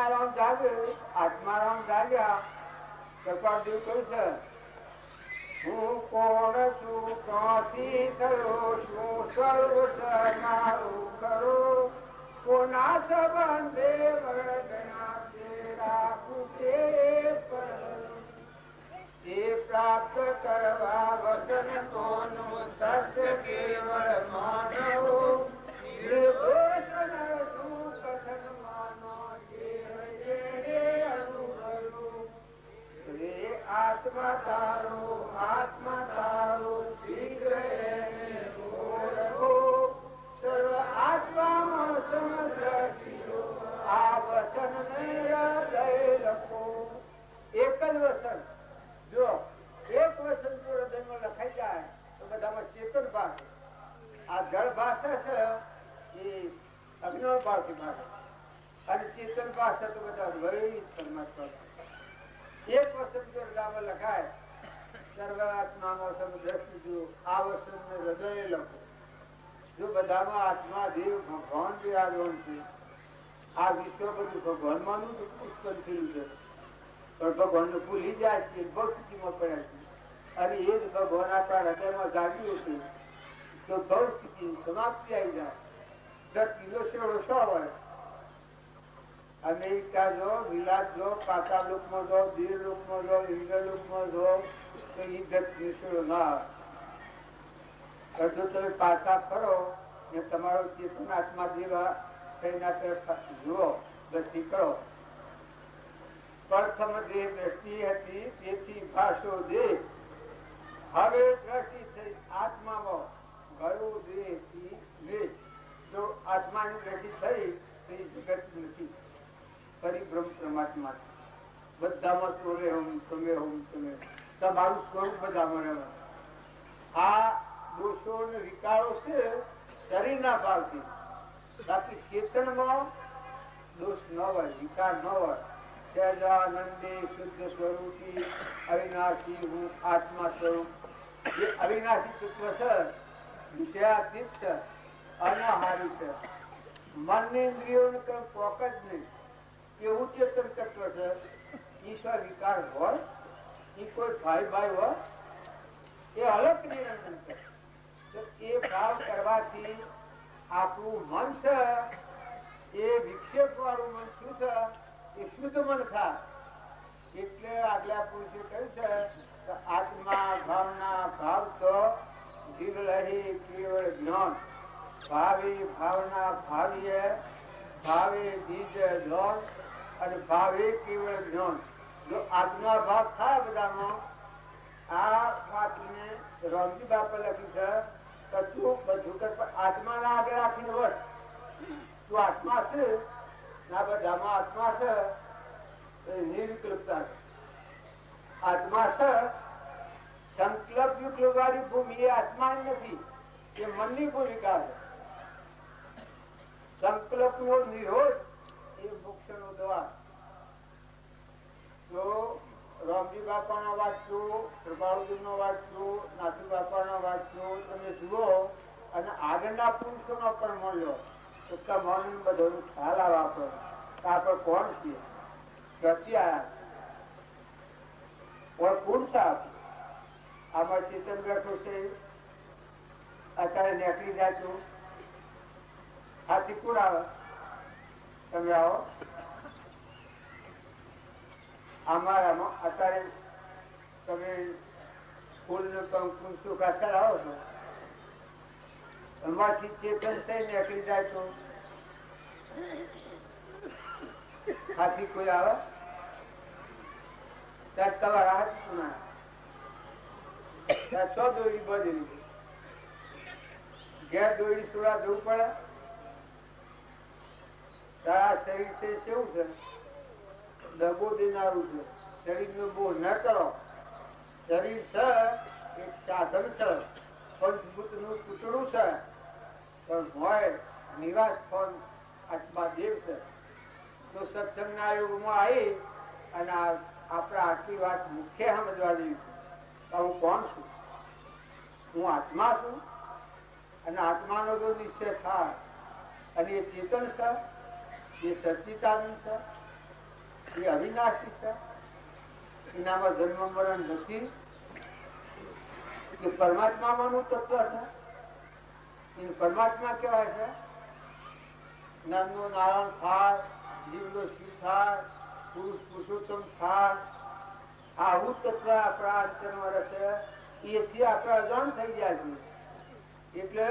હૃદય ના રામ જાગે, આત્મારામ જાગ્યા. કૃપા દેવ કહ્યું છે, હું કોણ છું? ક્યાંથી થયો છું? સર્વ મારું કરો. કોના સંબંધે વર્ગના તેરા કુટે એ પ્રાપ્ત કરવા વચન કોનું સત્ય કેવળ માનવો? જ એક વસન જો લખાઈ જાય તો બધામાં ચેતન ભાગ આ જળ ભાષા છે એ અગ્નિ ભાષી ભાષા અને ચેતન ભાષા તો બધા વહી પરમાત્મા વસન લખાય સર્વાત્મામાં સમદ્રષ્ટિ જો આ હૃદય લખો. જો બધામાં આત્મા દેવ ભગવાન વિરાજમાન છે, આ વિશ્વ બધું ભગવાન માનું તો ઉત્પન્ન થયું છે. પણ ભગવાન ભૂલી જાય છે ભક્તિમાં પડ્યા છે. અને એ જ ભગવાન આપણા હૃદયમાં જાગ્યું છે, તો ભવ સ્થિતિ સમાપ્તિ આવી જાય. ધરતીનો શેડો શો હોય અમેરિકા જો વિલાસ જો પાતા લોકમાં જો દીર લોકમાં જો ઇન્દ્ર લોકમાં જો, તો એ ના. આવે તમે પાછા ફરો, ને તમારો ચેતન આત્મા જેવા થઈના તરફ જુઓ દ્રષ્ટિ કરો. પ્રથમ દેહ દ્રષ્ટિ હતી, તેથી ભાષો દેહ હવે દ્રષ્ટિ થઈ આત્મામાં. ગયો દેહથી જો. આત્માની દ્રષ્ટિ થઈ, તો એ જગત નથી. પરિભ્રમ પરમાત્મા. બધામાં તોરે હોમ, તમે હોમ, તમે. તમારું સ્વરૂપ બધામાં રહેવાનું. આ દોષો ને વિકારો છે શરીરના ભાવથી બાકી ચેતનમાં દોષ ન હોય, વિકાર ન હોય. સહેજાનંદે શુદ્ધ સ્વરૂપી અવિનાશી હું આત્મા સ્વરૂપ. જે અવિનાશી તત્વ છે વિષયાતીત છે, અનાહારી છે. મનની ઇન્દ્રિયોને કઈ પોક જ નહીં. એવું ચેતન તત્વ છે. ઈશ્વર વિકાર હોય એ કોઈ ભાઈ ભાઈ હોય, એ અલગ નિરંજન કરે. એ ભાવ કરવાથી આપણું મન છે, એ વિક્ષેપ વાળું મન શું છે, એ શુદ્ધ મન થાય. એટલે આગલા પુરુષે કહ્યું છે આત્મા, ભાવના, ભાવ તો જીવ લહી કેવળ જ્ઞાન. ભાવિ ભાવના, ભાવીએ, ભાવે બીજ જ્ઞાન અને ભાવે કેવળ જ્ઞાન જો આત્મા ભાવ થાય બધામાં, આ વાતને રોમજી બાપ લખ્યું આત્મા ના બધામાં આત્મા છે, એ આત્મા છે, સંકલ્પ ભૂમિ એ આત્મા નથી, એ મનની ભૂમિકા છે. સંકલ્પ નો નિરોધ એ મોક્ષ નો દ્વાર. તો કૃપાળુજી નો વાંચજો નાથુ બાપા નો વાંચજો તમે જુઓ, અને આગળના પુરુષો નો પણ મળ્યો. તો તમારું બધો ખ્યાલ આવે આપણો. આપણે કોણ છીએ? ક્યાંથી આયા કોઈ પુરુષ આમાં ચેતન બેઠું છે. અત્યારે નીકળી જાય છું આ કુડ આવે? તમે અમારામાં અત્યારે તમે ફૂલનું કંકુ સુખાસર આવો છો? એમાંથી ચેતન થઈ નીકળી જાય તો? હાથી કોઈ આવે? ત્યાં તમારા હાથ ના ત્યાં છ દોરી બધી ઘેર દોરી સુરા જવું પડે? તારા શરીર છે, કેવું છે? દગો દેનારું છે. શરીર નો બોહ ન કરો. શરીર છે, એક સાધન છે. પંચભૂતનું પૂતળું છે. પણ હોય, નિવાસ પણ આત્મા દેવ છે. તો સત્સંગના યુગમાં આવી અને આપણે આટલી વાત મુખ્ય સમજવા જેવી છે. હું કોણ છું? હું આત્મા છું. અને આત્માનો જો નિશ્ચય થાય. અને એ ચેતન છે. એ સચિતાનંદ છે, એ અવિનાશી છે, એનામાં જન્મ મરણ નથી. એ પરમાત્મામાંનું તત્વ છે. એને પરમાત્મા કહેવાય છે. નામનો નારાયણ થાય જીવનો શિવ થાય, પુરુષ પુરુષોત્તમ થાય. આવું તત્વ આપણા અંતરમાં રહેશે. એથી આપણે અજાણ થઈ ગયા છીએ એટલે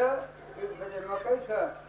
એક ભજનમાં કહ્યું છે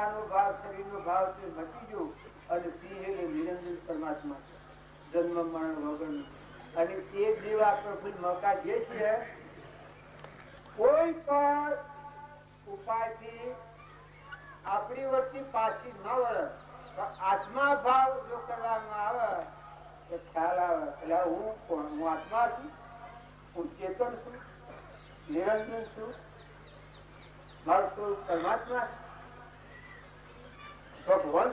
બકરાનો ભાવ, શરીરનો ભાવ છે મટી ગયો અને સિંહ એટલે નિરંજન પરમાત્મા છે. જન્મ, મરણ, વગર અને તે જીવ કોઈ મોકા જે છે. કોઈ પણ ઉપાયથી આપણી વર્તી પાછી ન વળે. તો આત્મા ભાવ જો કરવામાં આવે, તો ખ્યાલ આવે. એટલે હું કોણ? હું આત્મા છું? હું ચેતન છું? નિરંજન છું? મારું સ્વરૂપ પરમાત્મા છે. ભગવાન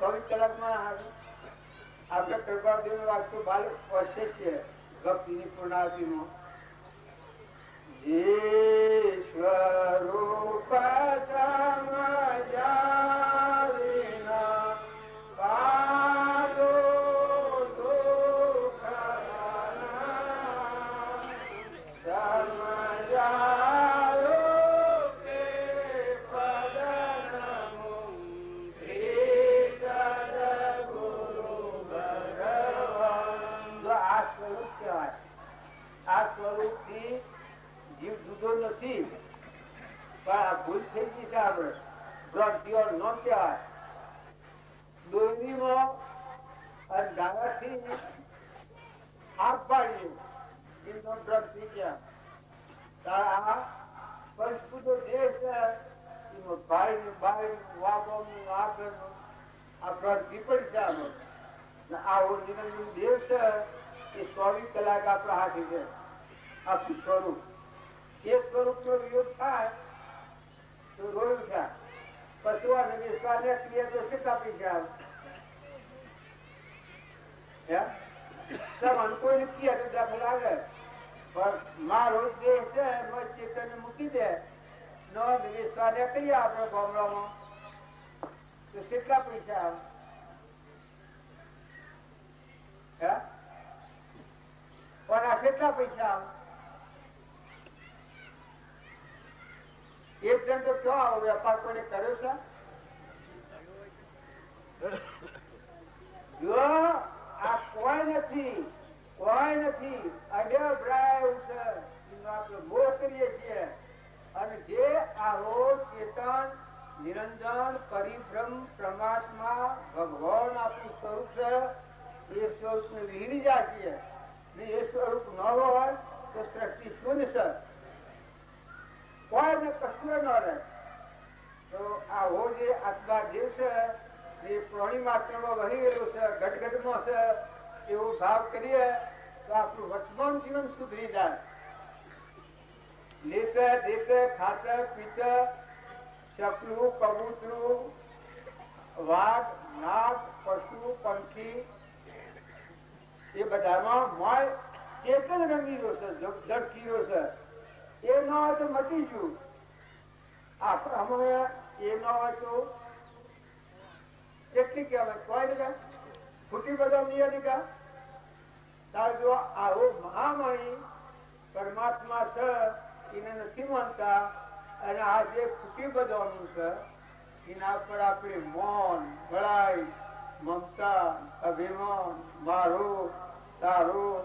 ચોવીસ કલાકમાં આપણે કૃપાદેવ વાંચતો બાલ વર્ષે છે. ભક્તિની ઈશ્વરૂપ સમજાવીના થઈ ગઈ છે આપણે બ્લડ પ્યોર ન કહેવાય દોરડીમાં અને દાવાથી આગ પાડ્યું એનો બ્લડ પી ગયા. આ પંચભૂતો જે છે એમાં ભાઈ બાઈ વાપરનું, આગળનું, આ બ્લડ પીપળી છે આનો આ ઓરિજિનલ દેવ છે, એ ચોવીસ કલાક આપણા હાથે છે. આપણું સ્વરૂપ. એ સ્વરૂપ નો વિયોગ થાય તો રોયું થાય પશુ અને વિશ્વાને ક્રિયા તો કેટલા પૈસા આવે કોઈ ક્રિયા તો દાખલ આવે પણ મારો દેહ છે મન ચેતન મૂકી દે નો વિશ્વાને કરીએ આપણે ગામડામાં તો કેટલા પૈસા આવે હે પણ આ કેટલા પૈસા આવે એક જણ તો ક્યાં આવો વેપાર કોઈને કર્યો છે જો આ કોઈ નથી કોઈ નથી અડભરાય એવું છે એનો આપણે મોહ કરીએ છીએ અને જે આવો ચેતન નિરંજન પરિભ્રમ પરમાત્મા ભગવાન આપણું સ્વરૂપ છે એ સ્વરૂપ ને વિહરી જાય છીએ ને એ સ્વરૂપ ન હોય તો સૃષ્ટિ શૂન્ય છે કોઈ ને કશું ન રહે તો આવો જે આત્મા જીવ છે એ પ્રાણી માત્રમાં વહી ગયેલું છે, ગટગટમાં છે, એવો ભાવ કરીએ તો આપણું વર્તમાન જીવન સુધરી જાય. લેતે, દેતે, ખાતે, પીતે, ચકલું, કબૂતરું, વાઘ, નાગ, પશુ, પંખી, એ બધામાં મોય એક જ રંગીલો છે ઝડકીલો છે. એ ન હોય તો મટી ગયું. આપણામાં એ ન હોય તો કેટલી કહેવાય કોઈ ને ફૂટી બધા નિયમિકા તાર જો આવો મહામણી પરમાત્મા છે એને નથી માનતા અને આ જે ફૂટી બધાનું છે એના પર આપણે મૌન ભળાઈ મમતા અભિમાન મારું તારું